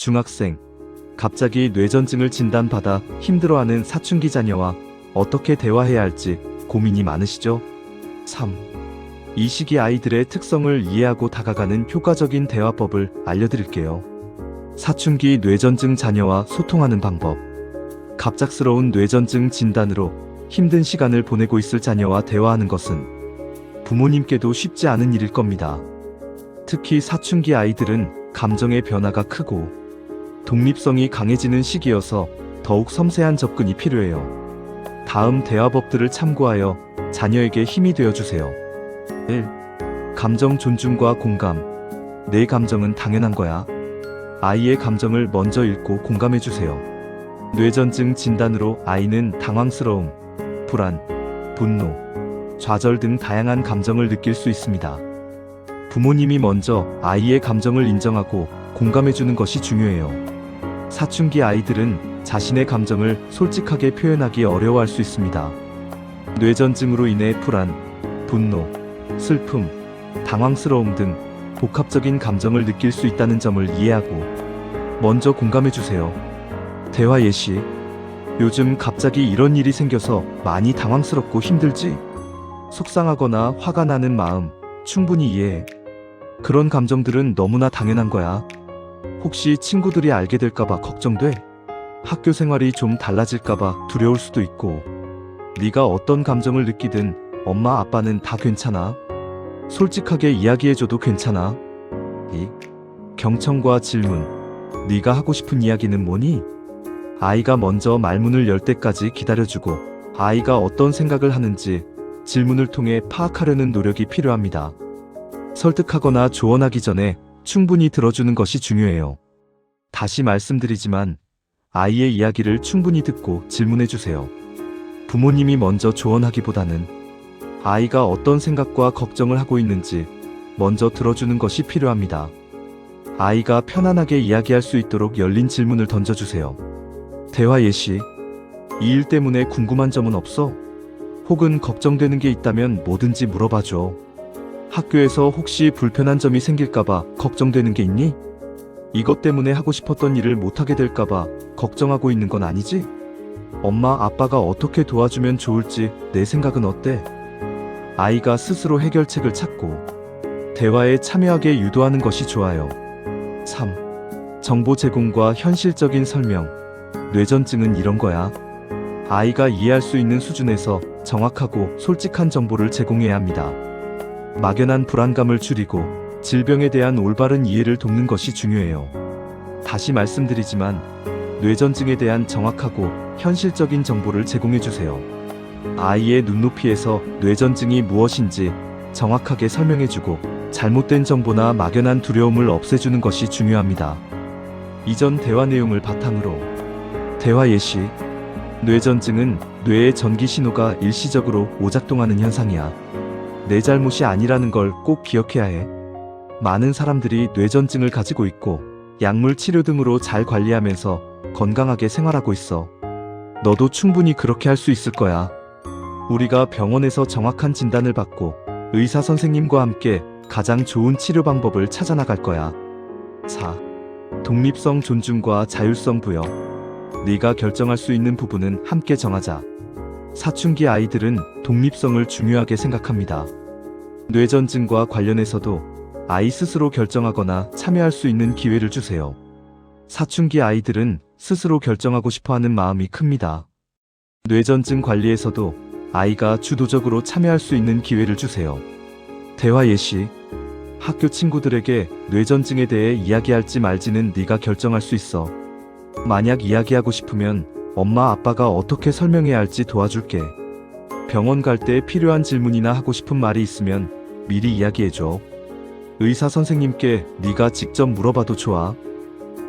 중학생. 갑자기 뇌전증을 진단받아 힘들어하는 사춘기 자녀와 어떻게 대화해야 할지 고민이 많으시죠? 3. 이 시기 아이들의 특성을 이해하고 다가가는 효과적인 대화법을 알려드릴게요. 사춘기 뇌전증 자녀와 소통하는 방법. 갑작스러운 뇌전증 진단으로 힘든 시간을 보내고 있을 자녀와 대화하는 것은 부모님께도 쉽지 않은 일일 겁니다. 특히 사춘기 아이들은 감정의 변화가 크고 독립성이 강해지는 시기여서 더욱 섬세한 접근이 필요해요. 다음 대화법들을 참고하여 자녀에게 힘이 되어 주세요. 1. 감정 존중과 공감. 내 감정은 당연한 거야. 아이의 감정을 먼저 읽고 공감해 주세요. 뇌전증 진단으로 아이는 당황스러움, 불안, 분노, 좌절 등 다양한 감정을 느낄 수 있습니다. 부모님이 먼저 아이의 감정을 인정하고 공감해 주는 것이 중요해요. 사춘기 아이들은 자신의 감정을 솔직하게 표현하기 어려워할 수 있습니다. 뇌전증으로 인해 불안, 분노, 슬픔, 당황스러움 등 복합적인 감정을 느낄 수 있다는 점을 이해하고 먼저 공감해 주세요. 대화 예시. 요즘 갑자기 이런 일이 생겨서 많이 당황스럽고 힘들지? 속상하거나 화가 나는 마음 충분히 이해해. 그런 감정들은 너무나 당연한 거야. 혹시 친구들이 알게 될까봐 걱정돼? 학교 생활이 좀 달라질까봐 두려울 수도 있고. 네가 어떤 감정을 느끼든 엄마 아빠는 다 괜찮아. 솔직하게 이야기해줘도 괜찮아. 2. 경청과 질문. 네가 하고 싶은 이야기는 뭐니? 아이가 먼저 말문을 열 때까지 기다려주고 아이가 어떤 생각을 하는지 질문을 통해 파악하려는 노력이 필요합니다. 설득하거나 조언하기 전에 충분히 들어주는 것이 중요해요. 다시 말씀드리지만 아이의 이야기를 충분히 듣고 질문해 주세요. 부모님이 먼저 조언하기보다는 아이가 어떤 생각과 걱정을 하고 있는지 먼저 들어주는 것이 필요합니다. 아이가 편안하게 이야기할 수 있도록 열린 질문을 던져주세요. 대화 예시. 이 일 때문에 궁금한 점은 없어? 혹은 걱정되는 게 있다면 뭐든지 물어봐줘. 학교에서 혹시 불편한 점이 생길까봐 걱정되는 게 있니? 이것 때문에 하고 싶었던 일을 못하게 될까봐 걱정하고 있는 건 아니지? 엄마, 아빠가 어떻게 도와주면 좋을지 내 생각은 어때? 아이가 스스로 해결책을 찾고 대화에 참여하게 유도하는 것이 좋아요. 3. 정보 제공과 현실적인 설명. 뇌전증은 이런 거야. 아이가 이해할 수 있는 수준에서 정확하고 솔직한 정보를 제공해야 합니다. 막연한 불안감을 줄이고 질병에 대한 올바른 이해를 돕는 것이 중요해요. 다시 말씀드리지만 뇌전증에 대한 정확하고 현실적인 정보를 제공해 주세요. 아이의 눈높이에서 뇌전증이 무엇인지 정확하게 설명해 주고 잘못된 정보나 막연한 두려움을 없애주는 것이 중요합니다. 이전 대화 내용을 바탕으로 대화 예시 뇌전증은 뇌의 전기 신호가 일시적으로 오작동하는 현상이야. 내 잘못이 아니라는 걸 꼭 기억해야 해. 많은 사람들이 뇌전증을 가지고 있고 약물 치료 등으로 잘 관리하면서 건강하게 생활하고 있어. 너도 충분히 그렇게 할 수 있을 거야. 우리가 병원에서 정확한 진단을 받고 의사 선생님과 함께 가장 좋은 치료 방법을 찾아 나갈 거야. 4. 독립성 존중과 자율성 부여. 네가 결정할 수 있는 부분은 함께 정하자. 사춘기 아이들은 독립성을 중요하게 생각합니다. 뇌전증과 관련해서도 아이 스스로 결정하거나 참여할 수 있는 기회를 주세요. 사춘기 아이들은 스스로 결정하고 싶어 하는 마음이 큽니다. 뇌전증 관리에서도 아이가 주도적으로 참여할 수 있는 기회를 주세요. 대화 예시. 학교 친구들에게 뇌전증에 대해 이야기할지 말지는 네가 결정할 수 있어. 만약 이야기하고 싶으면 엄마 아빠가 어떻게 설명해야 할지 도와줄게. 병원 갈 때 필요한 질문이나 하고 싶은 말이 있으면 미리 이야기해줘. 의사 선생님께 네가 직접 물어봐도 좋아.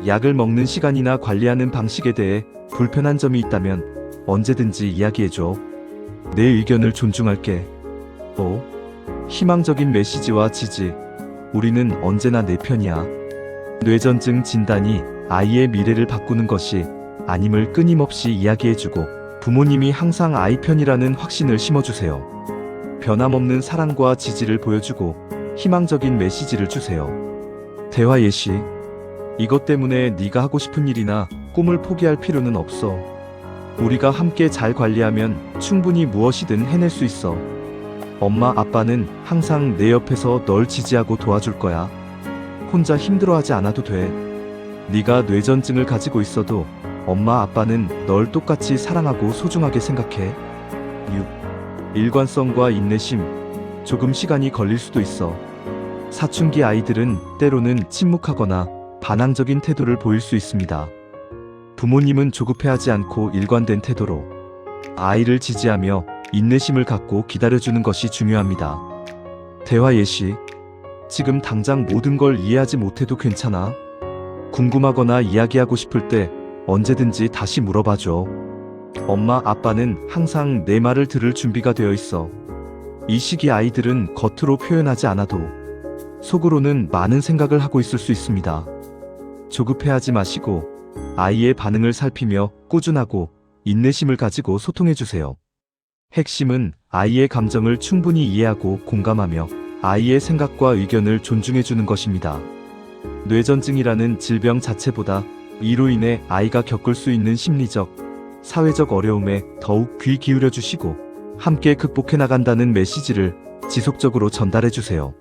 약을 먹는 시간이나 관리하는 방식에 대해 불편한 점이 있다면 언제든지 이야기해줘. 내 의견을 존중할게. 5. 희망적인 메시지와 지지. 우리는 언제나 내 편이야. 뇌전증 진단이 아이의 미래를 바꾸는 것이 아님을 끊임없이 이야기해주고 부모님이 항상 아이 편이라는 확신을 심어주세요. 변함없는 사랑과 지지를 보여주고 희망적인 메시지를 주세요. 대화 예시. 이것 때문에 네가 하고 싶은 일이나 꿈을 포기할 필요는 없어. 우리가 함께 잘 관리하면 충분히 무엇이든 해낼 수 있어. 엄마, 아빠는 항상 내 옆에서 널 지지하고 도와줄 거야. 혼자 힘들어하지 않아도 돼. 네가 뇌전증을 가지고 있어도 엄마, 아빠는 널 똑같이 사랑하고 소중하게 생각해. 6. 일관성과 인내심. 조금 시간이 걸릴 수도 있어. 사춘기 아이들은 때로는 침묵하거나 반항적인 태도를 보일 수 있습니다. 부모님은 조급해하지 않고 일관된 태도로 아이를 지지하며 인내심을 갖고 기다려주는 것이 중요합니다. 대화 예시. 지금 당장 모든 걸 이해하지 못해도 괜찮아. 궁금하거나 이야기하고 싶을 때 언제든지 다시 물어봐줘. 엄마, 아빠는 항상 내 말을 들을 준비가 되어 있어. 이 시기 아이들은 겉으로 표현하지 않아도 속으로는 많은 생각을 하고 있을 수 있습니다. 조급해하지 마시고 아이의 반응을 살피며 꾸준하고 인내심을 가지고 소통해 주세요. 핵심은 아이의 감정을 충분히 이해하고 공감하며 아이의 생각과 의견을 존중해 주는 것입니다. 뇌전증이라는 질병 자체보다 이로 인해 아이가 겪을 수 있는 심리적, 사회적 어려움에 더욱 귀 기울여 주시고 함께 극복해 나간다는 메시지를 지속적으로 전달해 주세요.